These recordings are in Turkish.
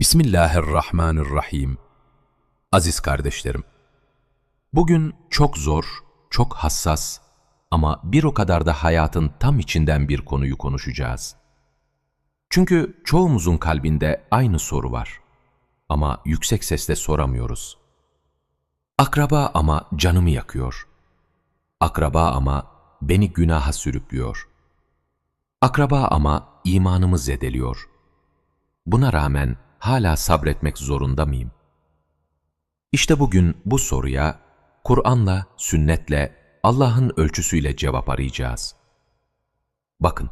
Bismillahirrahmanirrahim. Aziz kardeşlerim, bugün çok zor, çok hassas ama bir o kadar da hayatın tam içinden bir konuyu konuşacağız. Çünkü çoğumuzun kalbinde aynı soru var ama yüksek sesle soramıyoruz. Akraba ama canımı yakıyor. Akraba ama beni günaha sürüklüyor. Akraba ama imanımı zedeliyor. Buna rağmen hala sabretmek zorunda mıyım? İşte bugün bu soruya Kur'an'la, sünnetle, Allah'ın ölçüsüyle cevap arayacağız. Bakın,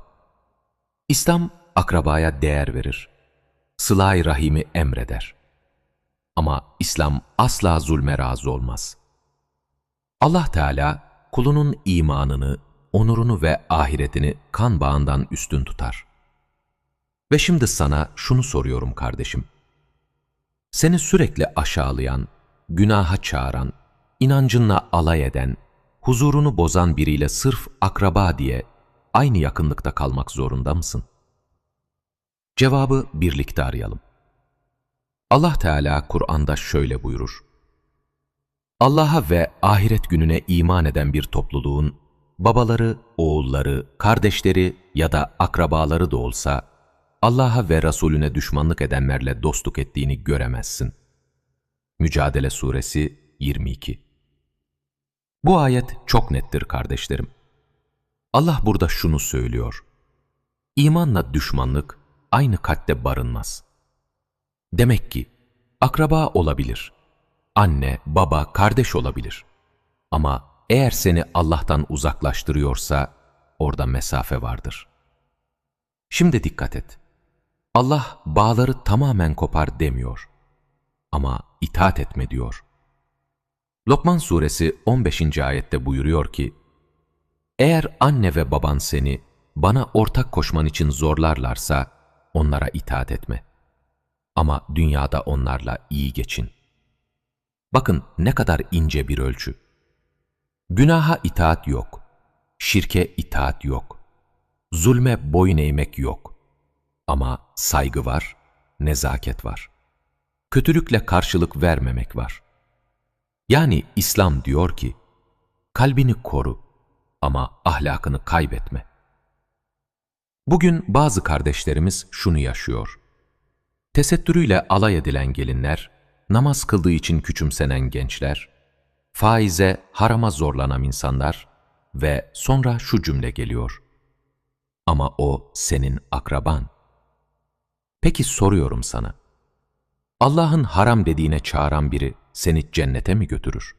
İslam akrabaya değer verir. Sıla-i rahimi emreder. Ama İslam asla zulme razı olmaz. Allah Teala kulunun imanını, onurunu ve ahiretini kan bağından üstün tutar. Ve şimdi sana şunu soruyorum kardeşim. Seni sürekli aşağılayan, günaha çağıran, inancınla alay eden, huzurunu bozan biriyle sırf akraba diye aynı yakınlıkta kalmak zorunda mısın? Cevabı birlikte arayalım. Allah Teala Kur'an'da şöyle buyurur. Allah'a ve ahiret gününe iman eden bir topluluğun babaları, oğulları, kardeşleri ya da akrabaları da olsa Allah'a ve Resulüne düşmanlık edenlerle dostluk ettiğini göremezsin. Mücadele Suresi 22 Bu ayet çok nettir kardeşlerim. Allah burada şunu söylüyor. İmanla düşmanlık aynı kalpte barınmaz. Demek ki akraba olabilir, anne, baba, kardeş olabilir. Ama eğer seni Allah'tan uzaklaştırıyorsa orada mesafe vardır. Şimdi dikkat et. Allah bağları tamamen kopar demiyor. Ama itaat etme diyor. Lokman suresi 15. ayette buyuruyor ki, Eğer anne ve baban seni bana ortak koşman için zorlarlarsa onlara itaat etme. Ama dünyada onlarla iyi geçin. Bakın ne kadar ince bir ölçü. Günaha itaat yok. Şirke itaat yok. Zulme boyun eğmek yok. Ama saygı var, nezaket var. Kötülükle karşılık vermemek var. Yani İslam diyor ki, kalbini koru ama ahlakını kaybetme. Bugün bazı kardeşlerimiz şunu yaşıyor. Tesettürüyle alay edilen gelinler, namaz kıldığı için küçümsenen gençler, faize, harama zorlanan insanlar ve sonra şu cümle geliyor. Ama o senin akraban. Peki soruyorum sana. Allah'ın haram dediğine çağıran biri seni cennete mi götürür?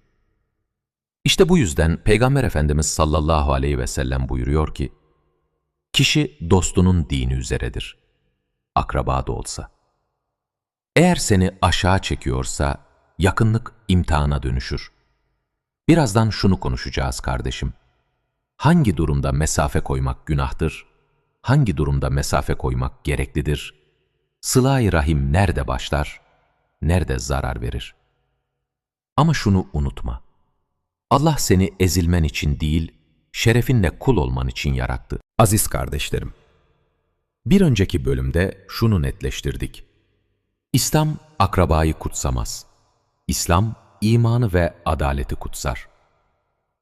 İşte bu yüzden Peygamber Efendimiz sallallahu aleyhi ve sellem buyuruyor ki, Kişi dostunun dini üzeredir. Akraba da olsa. Eğer seni aşağı çekiyorsa, yakınlık imtihana dönüşür. Birazdan şunu konuşacağız kardeşim. Hangi durumda mesafe koymak günahtır? Hangi durumda mesafe koymak gereklidir? Sıla-i rahim nerede başlar? Nerede zarar verir? Ama şunu unutma. Allah seni ezilmen için değil, şerefinle kul olman için yarattı. Aziz kardeşlerim, bir önceki bölümde şunu netleştirdik. İslam akrabayı kutsamaz. İslam imanı ve adaleti kutsar.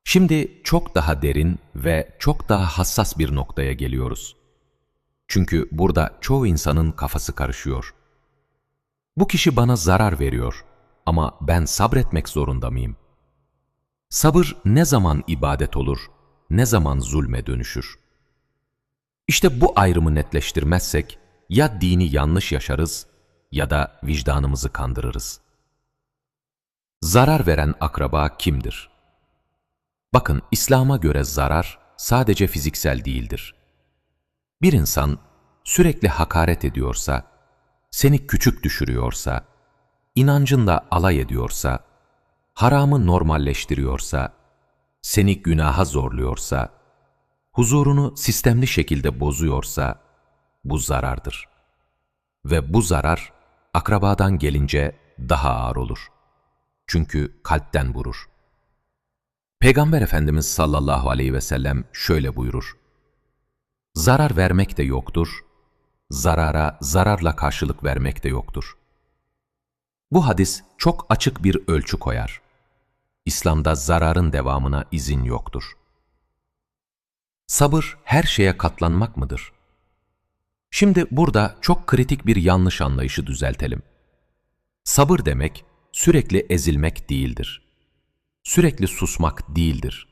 Şimdi çok daha derin ve çok daha hassas bir noktaya geliyoruz. Çünkü burada çoğu insanın kafası karışıyor. Bu kişi bana zarar veriyor ama ben sabretmek zorunda mıyım? Sabır ne zaman ibadet olur, ne zaman zulme dönüşür? İşte bu ayrımı netleştirmezsek ya dini yanlış yaşarız ya da vicdanımızı kandırırız. Zarar veren akraba kimdir? Bakın İslam'a göre zarar sadece fiziksel değildir. Bir insan sürekli hakaret ediyorsa, seni küçük düşürüyorsa, inancınla alay ediyorsa, haramı normalleştiriyorsa, seni günaha zorluyorsa, huzurunu sistemli şekilde bozuyorsa, bu zarardır. Ve bu zarar akrabadan gelince daha ağır olur. Çünkü kalpten vurur. Peygamber Efendimiz sallallahu aleyhi ve sellem şöyle buyurur. Zarar vermek de yoktur, zarara zararla karşılık vermek de yoktur. Bu hadis çok açık bir ölçü koyar. İslam'da zararın devamına izin yoktur. Sabır her şeye katlanmak mıdır? Şimdi burada çok kritik bir yanlış anlayışı düzeltelim. Sabır demek sürekli ezilmek değildir. Sürekli susmak değildir.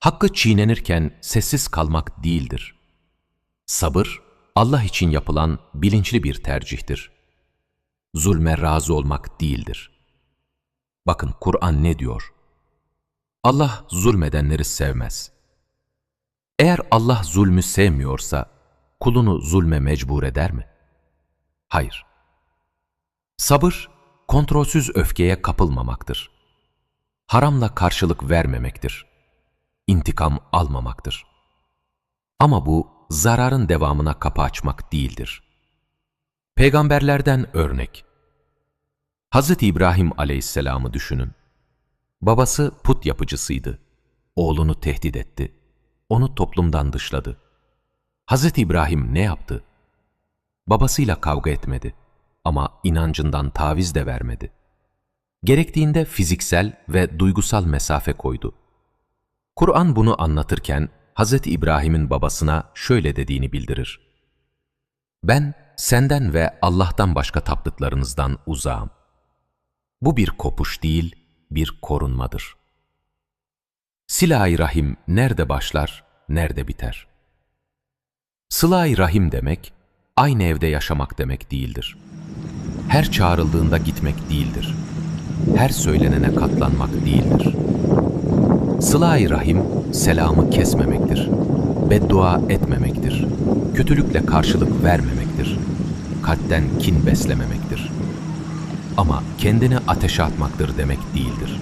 Hakkı çiğnenirken sessiz kalmak değildir. Sabır, Allah için yapılan bilinçli bir tercihtir. Zulme razı olmak değildir. Bakın Kur'an ne diyor? Allah zulmedenleri sevmez. Eğer Allah zulmü sevmiyorsa, kulunu zulme mecbur eder mi? Hayır. Sabır, kontrolsüz öfkeye kapılmamaktır. Haramla karşılık vermemektir. İntikam almamaktır. Ama bu, zararın devamına kapı açmak değildir. Peygamberlerden örnek. Hz. İbrahim aleyhisselamı düşünün. Babası put yapıcısıydı. Oğlunu tehdit etti. Onu toplumdan dışladı. Hz. İbrahim ne yaptı? Babasıyla kavga etmedi ama inancından taviz de vermedi. Gerektiğinde fiziksel ve duygusal mesafe koydu. Kur'an bunu anlatırken Hz. İbrahim'in babasına şöyle dediğini bildirir. Ben senden ve Allah'tan başka taptıklarınızdan uzağım. Bu bir kopuş değil, bir korunmadır. Silah-i Rahim nerede başlar, nerede biter? Sıla-i Rahim demek, aynı evde yaşamak demek değildir. Her çağrıldığında gitmek değildir. Her söylenene katlanmak değildir. Sıla-i Rahim, selamı kesmemektir. Beddua etmemektir. Kötülükle karşılık vermemektir. Kalpten kin beslememektir. Ama kendini ateşe atmaktır demek değildir.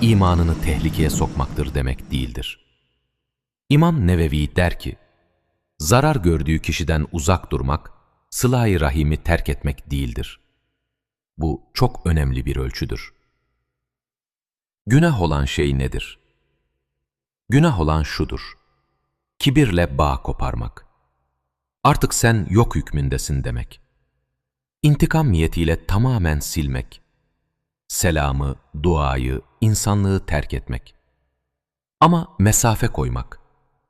İmanını tehlikeye sokmaktır demek değildir. İmam Nevevi der ki, zarar gördüğü kişiden uzak durmak, sıla rahimi terk etmek değildir. Bu çok önemli bir ölçüdür. Günah olan şey nedir? Günah olan şudur. Kibirle bağ koparmak. Artık sen yok hükmündesin demek. İntikam niyetiyle tamamen silmek. Selamı, duayı, insanlığı terk etmek. Ama mesafe koymak,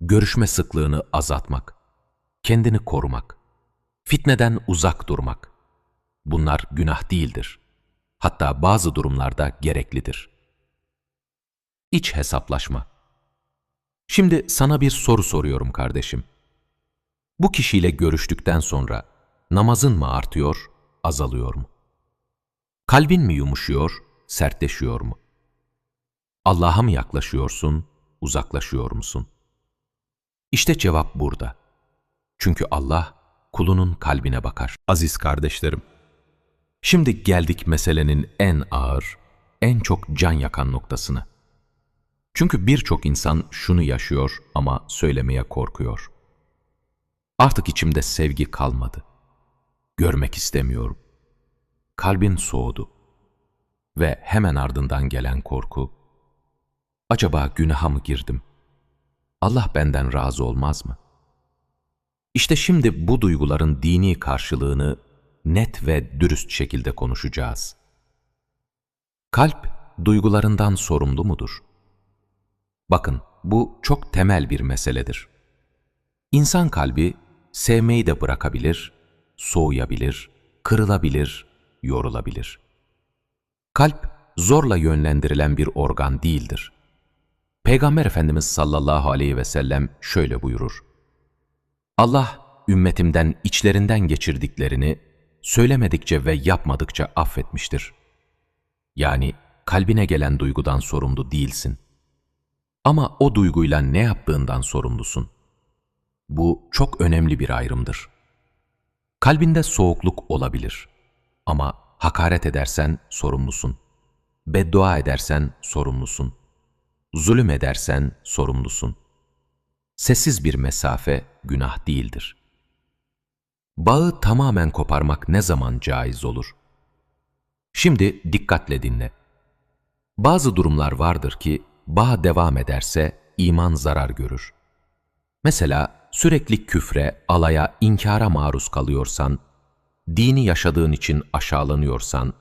görüşme sıklığını azaltmak, kendini korumak, fitneden uzak durmak. Bunlar günah değildir. Hatta bazı durumlarda gereklidir. İç hesaplaşma. Şimdi sana bir soru soruyorum kardeşim. Bu kişiyle görüştükten sonra namazın mı artıyor, azalıyor mu? Kalbin mi yumuşuyor, sertleşiyor mu? Allah'a mı yaklaşıyorsun, uzaklaşıyor musun? İşte cevap burada. Çünkü Allah kulunun kalbine bakar. Aziz kardeşlerim, şimdi geldik meselenin en ağır, en çok can yakan noktasına. Çünkü birçok insan şunu yaşıyor ama söylemeye korkuyor. Artık içimde sevgi kalmadı. Görmek istemiyorum. Kalbin soğudu. Ve hemen ardından gelen korku, acaba günaha mı girdim? Allah benden razı olmaz mı? İşte şimdi bu duyguların dini karşılığını net ve dürüst şekilde konuşacağız. Kalp duygularından sorumlu mudur? Bakın bu çok temel bir meseledir. İnsan kalbi sevmeyi de bırakabilir, soğuyabilir, kırılabilir, yorulabilir. Kalp zorla yönlendirilen bir organ değildir. Peygamber Efendimiz sallallahu aleyhi ve sellem şöyle buyurur. Allah ümmetimden içlerinden geçirdiklerini söylemedikçe ve yapmadıkça affetmiştir. Yani kalbine gelen duygudan sorumlu değilsin. Ama o duyguyla ne yaptığından sorumlusun. Bu çok önemli bir ayrımdır. Kalbinde soğukluk olabilir. Ama hakaret edersen sorumlusun. Beddua edersen sorumlusun. Zulüm edersen sorumlusun. Sessiz bir mesafe günah değildir. Bağı tamamen koparmak ne zaman caiz olur? Şimdi dikkatle dinle. Bazı durumlar vardır ki bağ devam ederse iman zarar görür. Mesela sürekli küfre, alaya, inkara maruz kalıyorsan, dini yaşadığın için aşağılanıyorsan,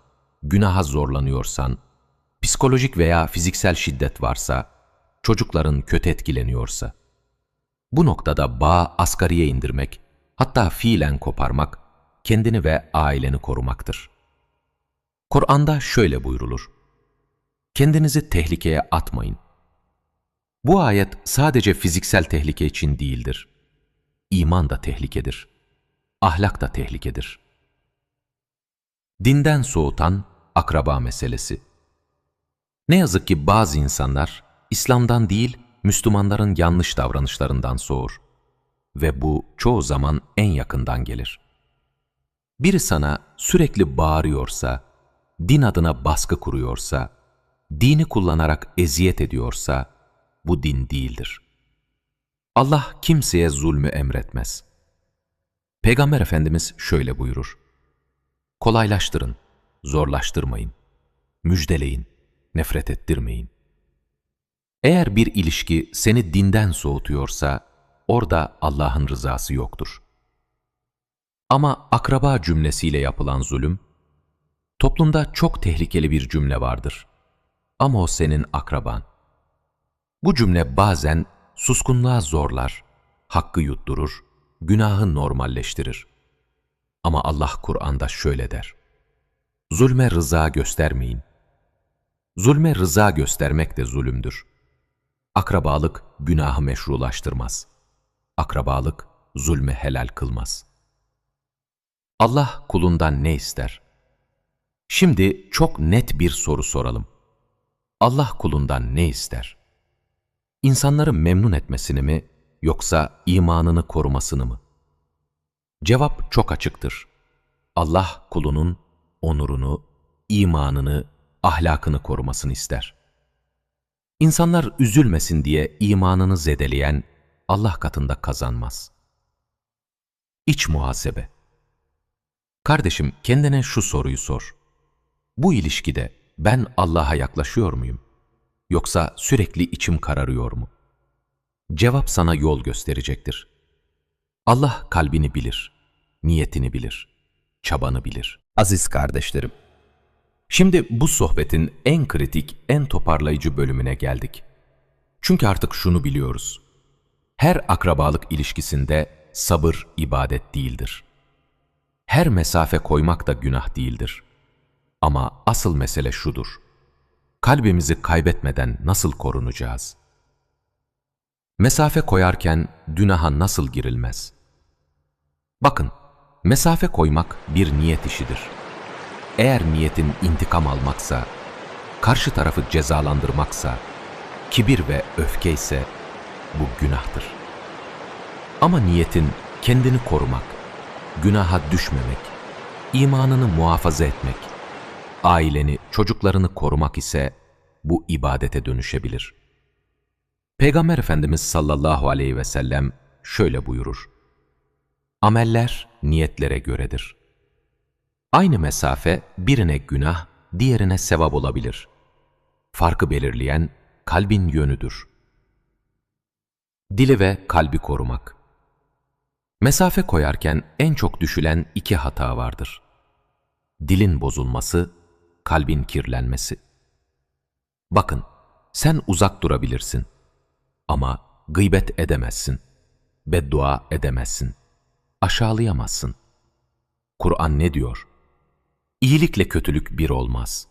günaha zorlanıyorsan, psikolojik veya fiziksel şiddet varsa, çocukların kötü etkileniyorsa, bu noktada bağı asgariye indirmek, hatta fiilen koparmak, kendini ve aileni korumaktır. Kur'an'da şöyle buyrulur. Kendinizi tehlikeye atmayın. Bu ayet sadece fiziksel tehlike için değildir. İman da tehlikedir. Ahlak da tehlikedir. Dinden soğutan akraba meselesi. Ne yazık ki bazı insanlar İslam'dan değil, Müslümanların yanlış davranışlarından soğur. Ve bu çoğu zaman en yakından gelir. Biri sana sürekli bağırıyorsa, din adına baskı kuruyorsa, dini kullanarak eziyet ediyorsa, bu din değildir. Allah kimseye zulmü emretmez. Peygamber Efendimiz şöyle buyurur. Kolaylaştırın, zorlaştırmayın. Müjdeleyin, nefret ettirmeyin. Eğer bir ilişki seni dinden soğutuyorsa, orada Allah'ın rızası yoktur. Ama akraba cümlesiyle yapılan zulüm, toplumda çok tehlikeli bir cümle vardır. Ama o senin akraban. Bu cümle bazen suskunluğa zorlar, hakkı yutturur, günahı normalleştirir. Ama Allah Kur'an'da şöyle der. Zulme rıza göstermeyin. Zulme rıza göstermek de zulümdür. Akrabalık günahı meşrulaştırmaz. Akrabalık zulme helal kılmaz. Allah kulundan ne ister? Şimdi çok net bir soru soralım. Allah kulundan ne ister? İnsanları memnun etmesini mi yoksa imanını korumasını mı? Cevap çok açıktır. Allah kulunun onurunu, imanını, ahlakını korumasını ister. İnsanlar üzülmesin diye imanını zedeleyen Allah katında kazanmaz. İç muhasebe Kardeşim kendine şu soruyu sor. Bu ilişkide ben Allah'a yaklaşıyor muyum? Yoksa sürekli içim kararıyor mu? Cevap sana yol gösterecektir. Allah kalbini bilir, niyetini bilir, çabanı bilir. Aziz kardeşlerim, şimdi bu sohbetin en kritik, en toparlayıcı bölümüne geldik. Çünkü artık şunu biliyoruz. Her akrabalık ilişkisinde sabır ibadet değildir. Her mesafe koymak da günah değildir. Ama asıl mesele şudur. Kalbimizi kaybetmeden nasıl korunacağız? Mesafe koyarken günaha nasıl girilmez? Bakın, mesafe koymak bir niyet işidir. Eğer niyetin intikam almaksa, karşı tarafı cezalandırmaksa, kibir ve öfke ise bu günahtır. Ama niyetin kendini korumak, günaha düşmemek, imanını muhafaza etmek, aileni, çocuklarını korumak ise bu ibadete dönüşebilir. Peygamber Efendimiz sallallahu aleyhi ve sellem şöyle buyurur. Ameller niyetlere göredir. Aynı mesafe birine günah, diğerine sevap olabilir. Farkı belirleyen kalbin yönüdür. Dili ve kalbi korumak Mesafe koyarken en çok düşülen iki hata vardır. Dilin bozulması, kalbin kirlenmesi. Bakın, sen uzak durabilirsin ama gıybet edemezsin, beddua edemezsin, aşağılayamazsın. Kur'an ne diyor? İyilikle kötülük bir olmaz.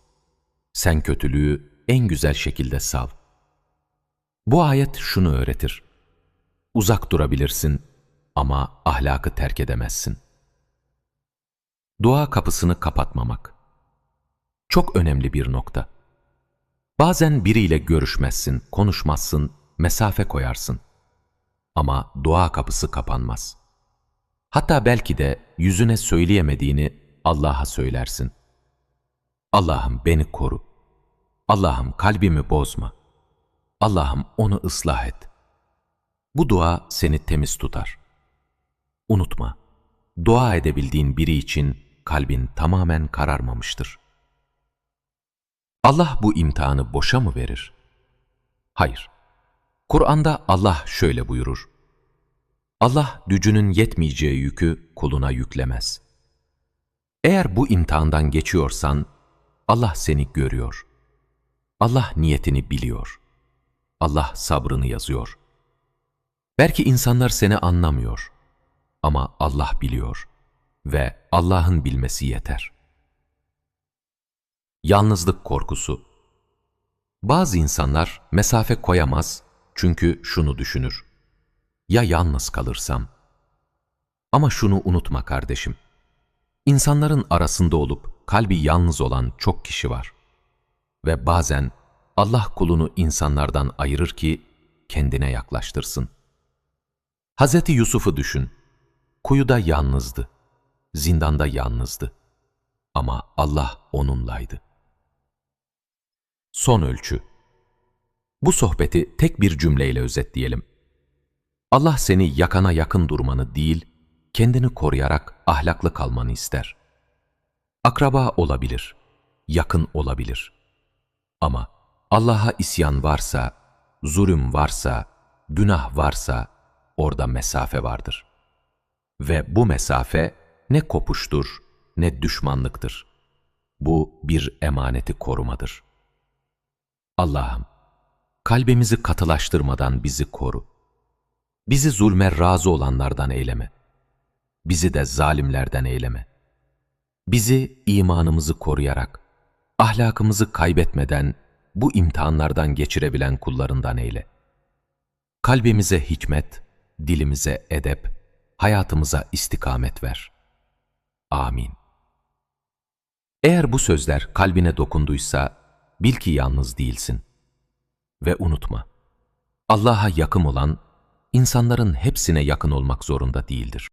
Sen kötülüğü en güzel şekilde sav. Bu ayet şunu öğretir. Uzak durabilirsin ama ahlakı terk edemezsin. Dua kapısını kapatmamak. Çok önemli bir nokta. Bazen biriyle görüşmezsin, konuşmazsın, mesafe koyarsın. Ama dua kapısı kapanmaz. Hatta belki de yüzüne söyleyemediğini Allah'a söylersin. Allah'ım beni koru. Allah'ım kalbimi bozma. Allah'ım onu ıslah et. Bu dua seni temiz tutar. Unutma, dua edebildiğin biri için kalbin tamamen kararmamıştır. Allah bu imtihanı boşa mı verir? Hayır. Kur'an'da Allah şöyle buyurur. Allah gücünün yetmeyeceği yükü kuluna yüklemez. Eğer bu imtihandan geçiyorsan, Allah seni görüyor. Allah niyetini biliyor. Allah sabrını yazıyor. Belki insanlar seni anlamıyor ama Allah biliyor ve Allah'ın bilmesi yeter. Yalnızlık korkusu Bazı insanlar mesafe koyamaz çünkü şunu düşünür. Ya yalnız kalırsam? Ama şunu unutma kardeşim. İnsanların arasında olup kalbi yalnız olan çok kişi var. Ve bazen Allah kulunu insanlardan ayırır ki kendine yaklaştırsın. Hazreti Yusuf'u düşün. Kuyuda yalnızdı. Zindanda yalnızdı. Ama Allah onunlaydı. Son ölçü. Bu sohbeti tek bir cümleyle özetleyelim. Allah seni yakana yakın durmanı değil, kendini koruyarak ahlaklı kalmanı ister. Akraba olabilir, yakın olabilir. Ama Allah'a isyan varsa, zulüm varsa, günah varsa orada mesafe vardır. Ve bu mesafe ne kopuştur ne düşmanlıktır. Bu bir emaneti korumadır. Allah'ım, kalbimizi katılaştırmadan bizi koru. Bizi zulme razı olanlardan eyleme. Bizi de zalimlerden eyleme. Bizi imanımızı koruyarak, ahlakımızı kaybetmeden bu imtihanlardan geçirebilen kullarından eyle. Kalbimize hikmet, dilimize edep, hayatımıza istikamet ver. Amin. Eğer bu sözler kalbine dokunduysa, bil ki yalnız değilsin. Ve unutma, Allah'a yakın olan, insanların hepsine yakın olmak zorunda değildir.